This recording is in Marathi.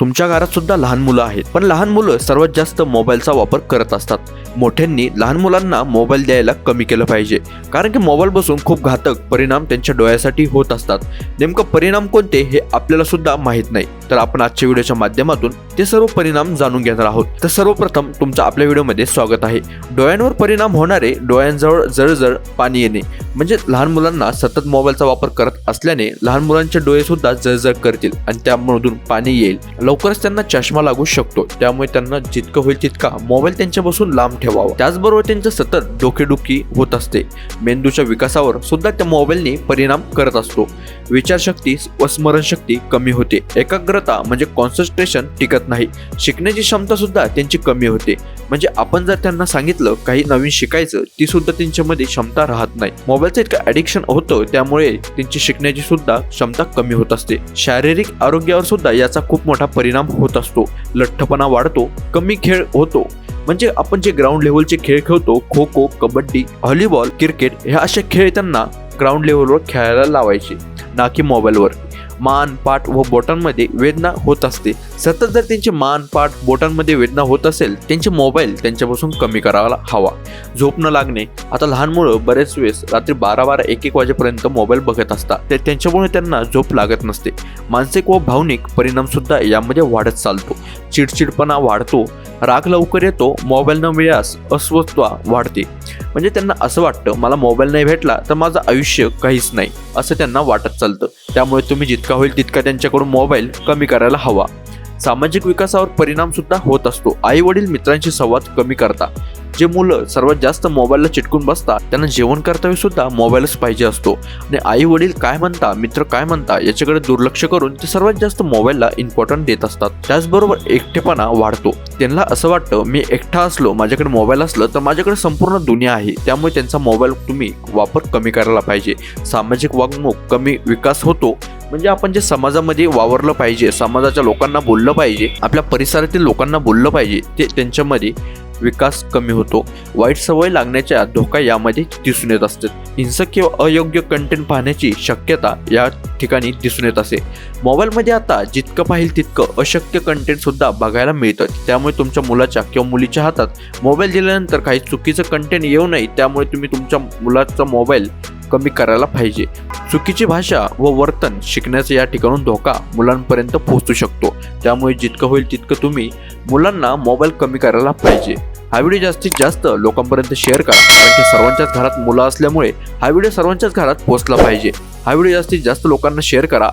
तुमच्या घरात सुद्धा लहान मुलं आहेत. पण लहान मुलं सर्वात जास्त मोबाईलचा वापर करत असतात. मोठ्यांनी लहान मुलांना मोबाईल द्यायला कमी केलं पाहिजे. कारण की मोबाईल बसून खूप घातक परिणाम त्यांच्या डोळ्यासाठी होत असतात. नेमकं परिणाम कोणते हे आपल्याला सुद्धा माहीत नाही. तर आपण आजच्या व्हिडिओच्या माध्यमातून ते सर्व परिणाम जाणून घेणार आहोत. तर सर्वप्रथम तुमचं आपल्या व्हिडिओमध्ये स्वागत आहे. डोळ्यांवर परिणाम होणारे डोळ्यांजवळ जळजळ पाणी येणे म्हणजे लहान मुलांना सतत मोबाईलचा वापर करत असल्याने लहान मुलांचे डोळे सुद्धा जळजळ करतील आणि त्यामधून पाणी येईल. लवकरच त्यांना चष्मा लागू शकतो त्यामुळे त्यांना जितकं होईल तितका मोबाईल त्यांच्यापासून लांब ठेवावा. त्याचबरोबर त्यांचं सतत डोकेडुकी होत असते. मेंदूच्या विकासावर सुद्धा त्या मोबाईलने परिणाम करत असतो. विचारशक्ती व स्मरणशक्ती कमी होते. एकाग्र एकाग्रता म्हणजे कॉन्सन्ट्रेशन टिकत नाही. शिकण्याची क्षमता सुद्धा त्यांची कमी होते. म्हणजे आपण जर त्यांना सांगितलं काही नवीन शिकायचं ती सुद्धा त्यांच्यामध्ये क्षमता राहत नाही. मोबाईलचं इतकं ॲडिक्शन होतं त्यामुळे त्यांची शिकण्याची सुद्धा क्षमता कमी होत असते. शारीरिक आरोग्यावर सुद्धा याचा खूप मोठा परिणाम होत असतो. लठ्ठपणा वाढतो कमी खेळ होतो. म्हणजे आपण जे ग्राउंड लेवलचे खेळ खेळतो खो खो कबड्डी व्हॉलीबॉल क्रिकेट ह्या असे खेळ त्यांना ग्राउंड लेवलवर खेळायला लावायचे ना की मोबाईलवर मान पाठ व बोटांमध्ये वेदना होत असते. सतत जर त्यांची मान पाठ बोटांमध्ये वेदना होत असेल त्यांचे मोबाईल त्यांच्यापासून कमी करायला हवा. झोप न लागणे. आता लहान मुलं बरेच वेळेस रात्री बारा बारा एक एक वाजेपर्यंत मोबाईल बघत असतात. ते त्यांच्यामुळे त्यांना झोप लागत नसते. मानसिक व भावनिक परिणामसुद्धा यामध्ये वाढत चालतो. चिडचिडपणा वाढतो राग लवकर येतो मोबाईल न मिळास अस्वस्थता वाढते. म्हणजे त्यांना असं वाटतं मला मोबाईल नाही भेटला तर माझं आयुष्य काहीच नाही असं त्यांना वाटत चालतं. त्यामुळे तुम्ही जितका होईल तितका त्यांच्याकडून मोबाईल कमी करायला हवा. सामाजिक विकासावर परिणाम सुद्धा होत असतो. आई वडील मित्रांशी संवाद कमी करता. जे मुलं सर्वात जास्त मोबाईलला चिटकून बसतात त्यांना जेवण करतावेळी सुद्धा मोबाईलच पाहिजे असतो. आणि आई वडील काय म्हणता मित्र काय म्हणता याच्याकडे दुर्लक्ष करून ते सर्वात जास्त मोबाईलला इम्पॉर्टन्स देत असतात. त्याचबरोबर एकटेपणा वाढतो. त्यांना असं वाटतं मी एकटा असलो माझ्याकडे मोबाईल असलं तर माझ्याकडे संपूर्ण दुनिया आहे. त्यामुळे त्यांचा मोबाईल तुम्ही वापर कमी करायला पाहिजे. सामाजिक वागणूक कमी विकास होतो. म्हणजे आपण जे समाजामध्ये वावरलं पाहिजे समाजाच्या लोकांना बोललं पाहिजे आपल्या परिसरातील लोकांना बोललं पाहिजे ते त्यांच्यामध्ये विकास कमी होतो. वाईट सवय लागण्याच्या धोका यामध्ये दिसून येत असतात. हिंसक किंवा अयोग्य कंटेंट पाहण्याची शक्यता या ठिकाणी दिसून येत असे. मोबाईलमध्ये आता जितकं पाहिजे तितकं अशक्य कंटेंट सुद्धा बघायला मिळतं. त्यामुळे तुमच्या मुलाच्या किंवा मुलीच्या हातात मोबाईल दिल्यानंतर काही चुकीचं कंटेंट येऊ नये. त्यामुळे तुम्ही तुमच्या मुलाचा मोबाईल कमी करायला पाहिजे. चुकीची भाषा व वर्तन शिकण्याचा या ठिकाणून धोका मुलांपर्यंत पोहोचू शकतो. त्यामुळे जितकं होईल तितकं तुम्ही मुलांना मोबाईल कमी करायला पाहिजे. हा व्हिडिओ जास्तीत जास्त लोकांपर्यंत शेअर करा कारण की सर्वांच्याच घरात मुलं असल्यामुळे हा व्हिडिओ सर्वांच्याच घरात पोहोचला पाहिजे. हा व्हिडिओ जास्तीत जास्त लोकांना शेअर करा.